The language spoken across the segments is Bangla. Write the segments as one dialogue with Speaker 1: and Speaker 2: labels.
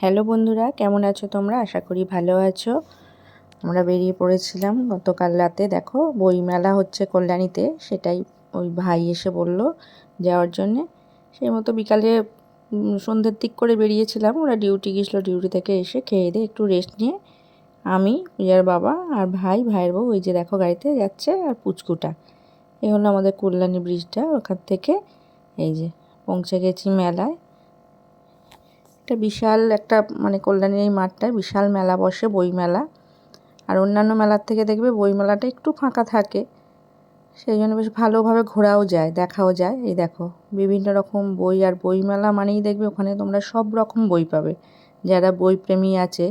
Speaker 1: হ্যালো বন্ধুরা, কেমন আছো তোমরা? আশা করি ভালো আছো। আমরা বেরিয়ে পড়েছিলাম গতকাল রাতে। দেখো, বইমেলা হচ্ছে কল্যাণীতে, সেটাই ওই ভাই এসে বলল যাওয়ার জন্যে। সেই মতো বিকালে সন্ধ্যের দিক করে বেরিয়েছিলাম। ওরা ডিউটি গেছিল, ডিউটি থেকে এসে খেয়ে দিয়ে একটু রেস্ট নিয়ে আমি পূজার বাবা আর ভাই, ভাইয়ের বউ, ওই যে দেখো গাড়িতে যাচ্ছে আর পুচকুটা। এই হলো আমাদের কল্যাণী ব্রিজটা ওখান থেকে এই যে পৌঁছে গেছি মেলায়। একটা বিশাল একটা মানে কল্যাণীর এই মাঠটায় বিশাল মেলা বসে, বই মেলা। আর অন্যান্য মেলার থেকে দেখবে বই মেলাটা একটু ফাঁকা থাকে। সেই জন্য বেশ ভালোভাবে ঘোরাও যায়, দেখাও যায়। এই দেখো, বিভিন্ন রকম বই আর বই মেলা মানেই দেখবে ওখানে তোমরা সব রকম বই পাবে। যারা বই প্রেমী আছে,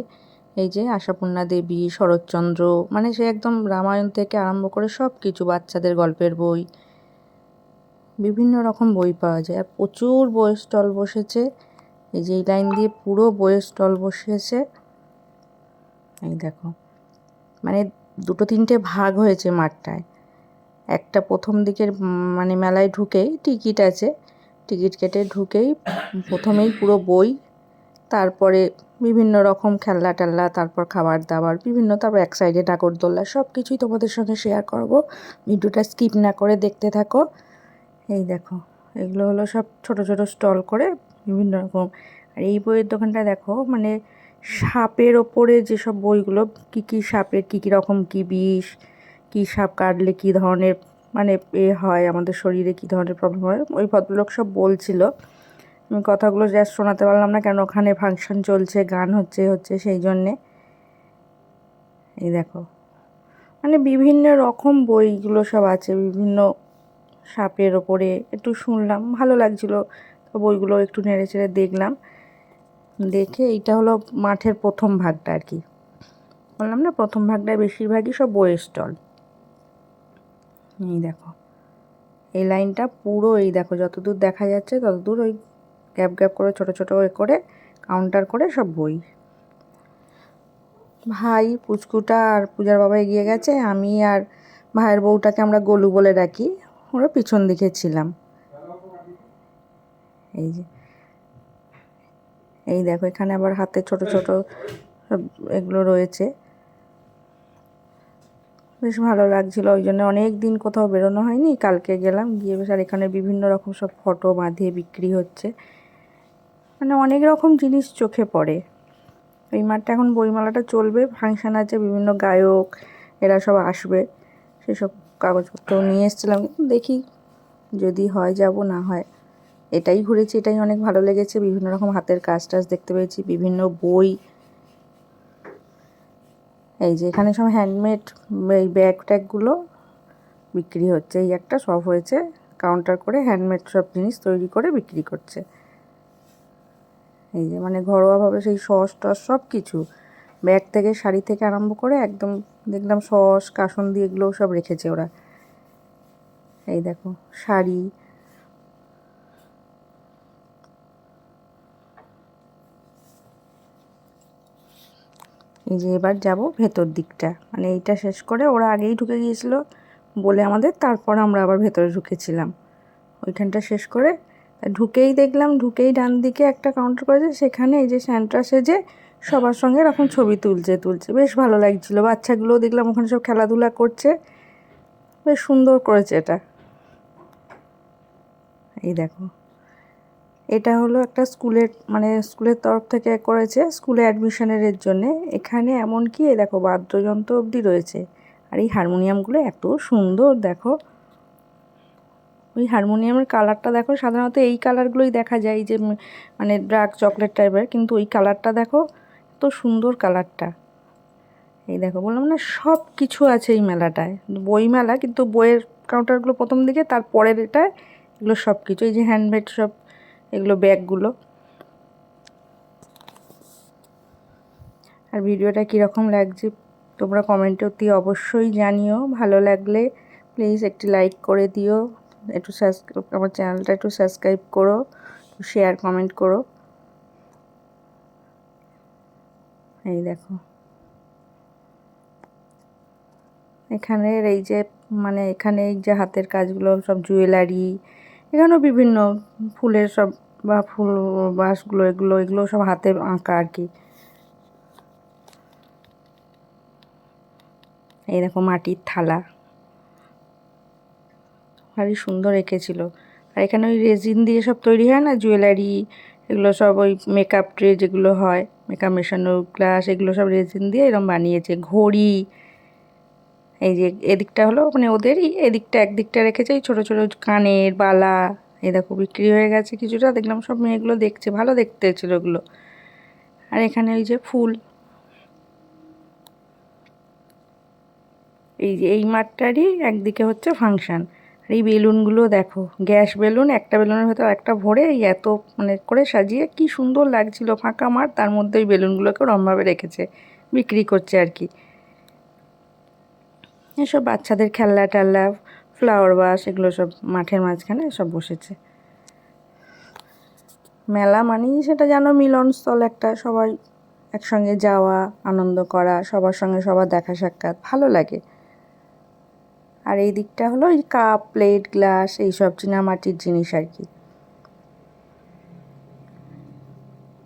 Speaker 1: এই যে আশাপূর্ণা দেবী, শরৎচন্দ্র মানে সে একদম রামায়ণ থেকে আরম্ভ করে সব কিছু বাচ্চাদের গল্পের বই। বিভিন্ন রকম বই পাওয়া যায়। আর প্রচুর বই স্টল বসেছে। এই যে এই লাইন দিয়ে পুরো বইয়ের স্টল বসিয়েছে। এই দেখো মানে দুটো তিনটে ভাগ হয়েছে মাঠটায়। একটা প্রথম দিকের মানে মেলায় ঢুকেই টিকিট আছে। টিকিট কেটে ঢুকেই প্রথমেই পুরো বই, তারপরে বিভিন্ন রকম খেলনা টেলনা, তারপর খাবার দাবার, বিভিন্ন, তারপর এক সাইডে নাগরদোল্লা সব কিছুই তোমাদের সঙ্গে শেয়ার করব। ভিডিওটা স্কিপ না করে দেখতে থাকো। এই দেখো, এগুলো হলো সব ছোট ছোট স্টল করে বিভিন্ন রকম। আর এই বইয়ের দোকানটা দেখো মানে সাপের ওপরে যেসব বইগুলো, কী কী সাপের, কী কী রকম কী বিষ, কী সাপ কাটলে কী ধরনের মানে এ হয়, আমাদের শরীরে কী ধরনের প্রবলেম হয়, ওই ভদ্রলোক সব বলছিল। আমি কথাগুলো জাস্ট শোনাতে পারলাম না, কেন ওখানে ফাংশন চলছে, গান হচ্ছে হচ্ছে, সেই জন্যে। এই দেখো মানে বিভিন্ন রকম বইগুলো সব আছে, বিভিন্ন সাপের ওপরে, একটু শুনলাম, ভালো লাগছিল। তো বইগুলো একটু নেড়ে চেড়ে দেখলাম। দেখে এইটা হলো মাঠের প্রথম ভাগটা আর কি। বললাম না, প্রথম ভাগটায় বেশিরভাগই সব বইয়ের স্টল এই দেখো, এই লাইনটা পুরো এই দেখো, যতদূর দেখা যাচ্ছে ততদূর ওই গ্যাপ গ্যাপ করে, ছোট ছোট করে কাউন্টার করে সব বই। ভাই, পুচকুটা আর পূজার বাবা এগিয়ে গেছে, আমি আর ভাইয়ের বউটাকে আমরা গলু বলে ডাকি, ওরা পিছন দিকে ছিলাম। এই যে। এই দেখো, এখানে আবার হাতে ছোট ছোট এগুলো রয়েছে। বেশ ভালো লাগছিল, ওই জন্য অনেক দিন কোথাও বেরোনো হয়নি, কালকে গেলাম, গিয়ে বেশ আর এখানে বিভিন্ন রকম সব ফটো বাঁধিয়ে বিক্রি হচ্ছে। মানে অনেক রকম জিনিস চোখে পড়ে। এই মাঠটা এখন বইমেলাটা চলবে, ফাংশান আছে, বিভিন্ন গায়ক, এরা সব আসবে, সেসব কাগজপত্র নিয়ে এসেছিলাম দেখি যদি হয়, যাব না হয়। এটাই ঘুরেছি, এটাই অনেক ভালো লেগেছে। বিভিন্ন রকম হাতের কাজ টাজ দেখতে পেয়েছি, বিভিন্ন বই। এই যে এখানে সব হ্যান্ডমেড এই ব্যাগ ট্যাগগুলো বিক্রি হচ্ছে। এই একটা সব হয়েছে কাউন্টার করে হ্যান্ডমেড সব জিনিস তৈরি করে বিক্রি করছে। এই যে মানে ঘরোয়াভাবে সেই সস টস সব কিছু। ব্যাগ থেকে শাড়ি থেকে আরম্ভ করে একদম দেখলাম সস, কাসন দিয়ে এগুলোও সব রেখেছে ওরা। এই দেখো, শাড়ি এই যে এবার যাব ভেতর দিকটা। মানে এইটা শেষ করে ওরা আগেই ঢুকে গিয়েছিল বলে আমাদের, তারপর আমরা আবার ভেতরে ঢুকেছিলাম। ওইখানটা শেষ করে ঢুকেই দেখলাম, ঢুকেই ডান দিকে একটা কাউন্টার করেছে, সেখানে এই যে স্যান্ট্রা সেজে সবার সঙ্গে এরকম ছবি তুলছে তুলছে। বেশ ভালো লাগছিল, বাচ্চাগুলোও দেখলাম ওখানে সব খেলাধুলা করছে। বেশ সুন্দর করেছে এটা। এই দেখো। এটা হলো একটা স্কুলের মানে স্কুলের তরফ থেকে করেছে স্কুলে অ্যাডমিশনের জন্যে। এখানে এমন কি দেখো বাদ্যযন্ত্র অবধি রয়েছে। আর এই হারমোনিয়ামগুলো এত সুন্দর, দেখো। ওই হারমোনিয়ামের কালারটা দেখো, সাধারণত এই কালারগুলোই দেখা যায় যে মানে ড্রাক চকলেট টাইপের কিন্তু ওই কালারটা দেখো, এত সুন্দর কালারটা এই দেখো, বললাম না সব কিছু আছে এই মেলাটায়। বই মেলা, কিন্তু বইয়ের কাউন্টারগুলো প্রথম দিকে তারপরের এটায় এগুলো সব কিছু এই যে হ্যান্ডমেড সব এগুলো ব্যাগগুলো। আর ভিডিওটা কীরকম লাগছে তোমরা কমেন্টে অতি অবশ্যই জানিও। ভালো লাগলে প্লিজ একটি লাইক করে দিও। একটু সাবস্ক্রাইব আমার চ্যানেলটা একটু সাবস্ক্রাইব করো শেয়ার কমেন্ট করো। এই দেখো। এখানের এই যে মানে এখানে এই যে হাতের কাজগুলো সব জুয়েলারি এখানেও বিভিন্ন ফুলের সব বা ফুল বাসগুলো, এগুলো এগুলো সব হাতে আঁকা আর কি। এই দেখো মাটির থালা। ভারী সুন্দর এঁকেছিল। আর এখানে ওই রেজিন দিয়ে সব তৈরি হয় না? জুয়েলারি, এগুলো সব ওই মেকআপ ট্রে যেগুলো হয়, মেকআপ মেশানো গ্লাস, এগুলো সব রেজিন দিয়ে এরকম বানিয়েছে। ঘড়ি এই যে এদিকটা হলো মানে ওদেরই, এদিকটা একদিকটা রেখেছে, এই ছোটো ছোটো কানের বালা, এই দেখো বিক্রি হয়ে গেছে কিছুটা, দেখলাম সব মেয়েগুলো দেখছে, ভালো দেখতে ছিল ওগুলো। আর এখানে ওই যে ফুল। এই যে এই মাঠটারই একদিকে হচ্ছে ফাংশান। আর এই বেলুনগুলো দেখো, গ্যাস বেলুন, একটা বেলুনের ভেতর একটা ভরে এই এত মানে করে সাজিয়ে কি সুন্দর লাগছিল ফাঁকা মাঠ, তার মধ্যে ওই বেলুনগুলোকে রমভাবে রেখেছে, বিক্রি করছে আর কি। এসব বাচ্চাদের খেলনা টেলনা ফ্লাওয়ার বাস এগুলো সব মাঠের মাঝখানে সব বসেছে। মেলা মানেই সেটা যেন মিলনস্থল একটা, সবাই একসঙ্গে যাওয়া, আনন্দ করা, সবার সঙ্গে সবার দেখা সাক্ষাৎ, ভালো লাগে। আর এই দিকটা হলো ওই কাপ, প্লেট, গ্লাস, এইসব চীনামাটির জিনিস আর কি।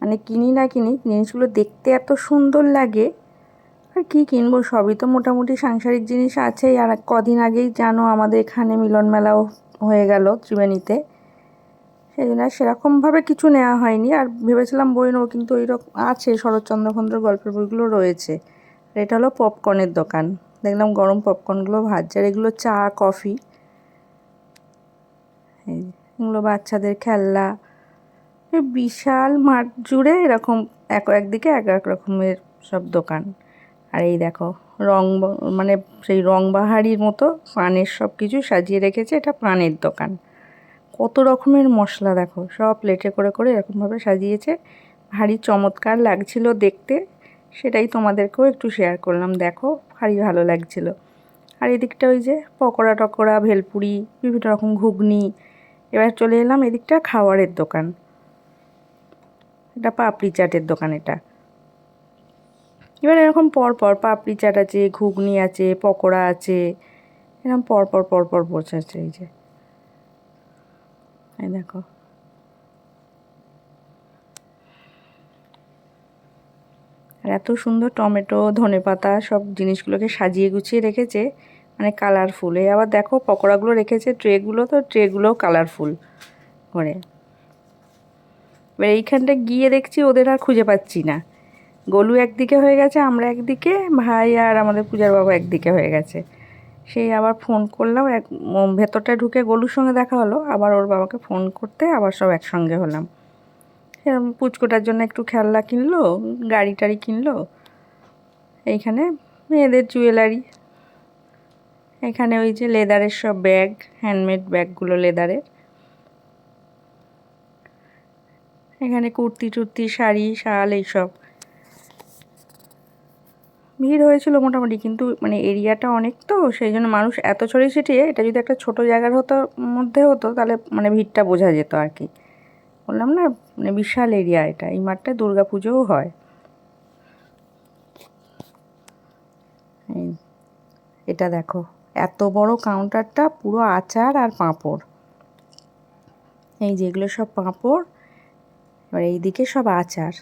Speaker 1: মানে কিনি না কিনি, জিনিসগুলো দেখতে এত সুন্দর লাগে আর কী কিনবো? সবই তো মোটামুটি সাংসারিক জিনিস আছেই। আর কদিন আগেই জানো আমাদের এখানে মিলন মেলাও হয়ে গেল ত্রিবেণীতে। সেই জন্য সেরকমভাবে কিছু নেওয়া হয়নি। আর ভেবেছিলাম বই নেব, কিন্তু ওই রকম আছে শরৎচন্দ্র গল্পের বইগুলো রয়েছে। আর এটা হলো পপকর্নের দোকান। দেখলাম গরম পপকর্নগুলো ভাজছে, আর এগুলো চা, কফি। এগুলো বাচ্চাদের খেলনা। বিশাল মাঠ জুড়ে এরকম এক একদিকে এক এক রকমের সব দোকান। আর এই দেখো, রং মানে সেই রংবাহারির মতো পানের সব কিছু সাজিয়ে রেখেছে, এটা পানের দোকান। কত রকমের মশলা দেখো, সব প্লেটে করে করে এরকমভাবে সাজিয়েছে। ভারী চমৎকার লাগছিল দেখতে, সেটাই তোমাদেরকেও একটু শেয়ার করলাম। দেখো, ভারী ভালো লাগছিল। আর এদিকটা ওই যে পকোড়া টকোড়া, ভেলপুরি, বিভিন্ন রকম ঘুগনি। এবার চলে এলাম এদিকটা খাওয়ারের দোকান। এটা পাপড়ি চাটের দোকান এটা। এবার এরকম পর পর পাপড়ি চাট আছে, ঘুগনি আছে, পকোড়া আছে, এরকম পরপর পরপর বসে আছে এই যে। দেখো। আর এত সুন্দর টমেটো ধনে পাতা সব জিনিসগুলোকে সাজিয়ে গুছিয়ে রেখেছে মানে কালারফুল এই আবার দেখো পকোড়াগুলো রেখেছে ট্রেগুলো তো ট্রেগুলোও কালারফুল করে। এবার এইখানটা গিয়ে দেখছি ওদের আর খুঁজে পাচ্ছি না। গলু একদিকে হয়ে গেছে, আমরা একদিকে, ভাই আর আমাদের পূজার বাবা একদিকে হয়ে গেছে। সেই আবার ফোন করলাম, এক ভেতরটা ঢুকে গলুর সঙ্গে দেখা হলো, আবার ওর বাবাকে ফোন করতে আবার সব একসঙ্গে হলাম। এরকম পুচকোটার জন্য একটু খেলনা কিনলো, গাড়ি টাড়ি কিনলো, এইখানে মেয়েদের জুয়েলারি এখানে ওই যে লেদারের সব ব্যাগ হ্যান্ডমেড ব্যাগগুলো লেদারের। এখানে কুর্তি টুর্তি শাড়ি, শাল, এইসব। ভিড় হয়েছিল মোটামুটি, কিন্তু মানে এরিয়াটা অনেক তো, সেই জন্য মানুষ এত ছড়িয়ে ছিটিয়ে, এটা যদি একটা ছোট জায়গার হতো, মধ্যে হতো, তাহলে মানে ভিড়টা বোঝা যেত আর কি। বললাম না মানে বিশাল এরিয়া এটা, এই মাঠটায় দুর্গা পুজোও হয় এটা দেখো, এত বড় কাউন্টারটা পুরো আচার আর পাঁপড়। এই যেগুলো সব পাঁপড়, এবার এইদিকে সব আচার।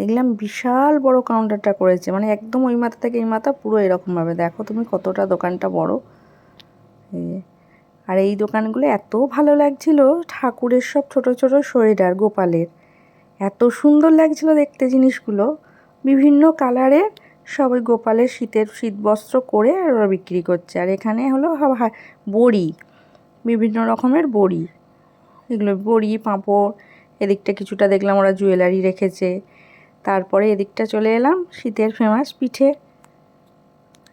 Speaker 1: দেখলাম বিশাল বড় কাউন্টারটা করেছে। মানে একদম ওই মাথা থেকে এই মাথা পুরো এরকমভাবে। দেখো তুমি কতটা দোকানটা বড়। আর এই দোকানগুলো এত ভালো লাগছিল, ঠাকুরের সব ছোট ছোট সোয়েটার, গোপালের। এত সুন্দর লাগছিল দেখতে জিনিসগুলো। বিভিন্ন কালারের সবাই গোপালের শীতের শীত বস্ত্র করে ওরা বিক্রি করছে। আর এখানে হলো বড়ি, বিভিন্ন রকমের বড়ি। এগুলো বড়ি, পাঁপড়, এদিকটা কিছুটা দেখলাম ওরা জুয়েলারি রেখেছে। তারপরে এদিকটা চলে এলাম, শীতের ফেমাস পিঠে।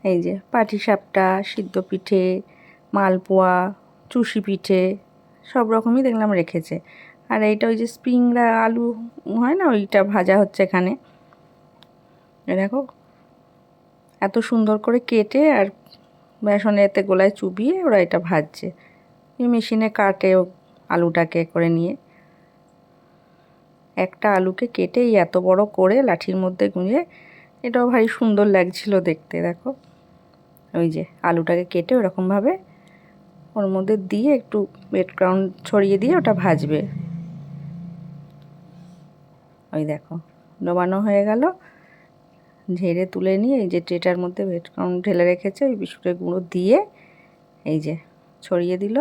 Speaker 1: এই যে পাটিসাপটা, সিদ্ধ পিঠে, মালপোয়া, চুষি পিঠে, সব রকমই দেখলাম রেখেছে। আর এইটা ওই যে স্প্রিংরা আলু হয় না, ওইটা ভাজা হচ্ছে এখানে। দেখো, এত সুন্দর করে কেটে আর বেসনে এতে গোলায় চুবিয়ে ওরা এটা ভাজছে। মেশিনে কাটে আলুটাকে করে নিয়ে। একটা আলুকে কেটে এই এত বড় করে লাঠির মধ্যে গুঁজে এটাও ভারী সুন্দর লাগছিল দেখতে, দেখো। ওই যে আলুটাকে কেটে ওরকমভাবে ওর মধ্যে দিয়ে একটু বেড ছড়িয়ে দিয়ে ওটা ভাজবে। ওই দেখো, ডোবানো হয়ে গেল। ঝেড়ে তুলে নিয়ে এই যে ট্রেটার মধ্যে বেড ক্রাউন ঢেলে রেখেছে, ওই বিস্কুটের গুঁড়ো দিয়ে এই যে ছড়িয়ে দিল।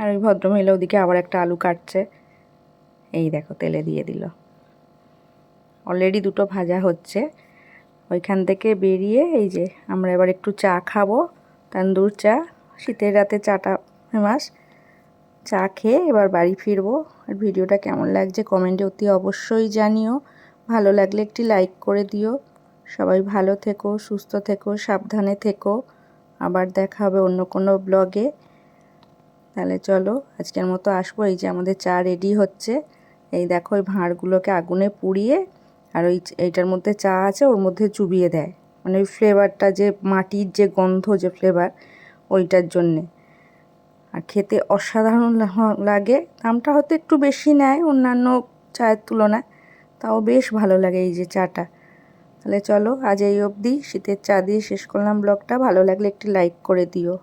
Speaker 1: আর ওই ভদ্রমহিলা ওদিকে আবার একটা আলু কাটছে। এই দেখো, তেলে দিয়ে দিল। অলরেডি দুটো ভাজা হচ্ছে। ওইখান থেকে বেরিয়ে এই যে আমরা এবার একটু চা খাব, তান্দুর চা, শীতের রাতে চাটা ফেমাস। চা খেয়ে এবার বাড়ি ফিরবো। আর ভিডিওটা কেমন লাগছে কমেন্টে অতি অবশ্যই জানিও। ভালো লাগলে একটি লাইক করে দিও। সবাই ভালো থেকো, সুস্থ থেকো, সাবধানে থেকো। আবার দেখা হবে অন্য কোনো ব্লগে। তাহলে চলো, আজকের মতো আসব। এই যে আমাদের চা রেডি হচ্ছে। এই দেখো ওই ভাঁড়গুলোকে আগুনে পুড়িয়ে আর ওই এইটার মধ্যে চা আছে, ওর মধ্যে চুবিয়ে দেয়। মানে ওই ফ্লেভারটা যে, মাটির যে গন্ধ, যে ফ্লেভার ওইটার জন্যে। আর খেতে অসাধারণ লাগে। দামটা হয়তো একটু বেশি নেয় অন্যান্য চায়ের তুলনায়, তাও বেশ ভালো লাগে এই যে চাটা। তাহলে চলো, আজ এই অবধি। শীতের চা দিয়ে শেষ করলাম ব্লগটা। ভালো লাগলে একটি লাইক করে দিও।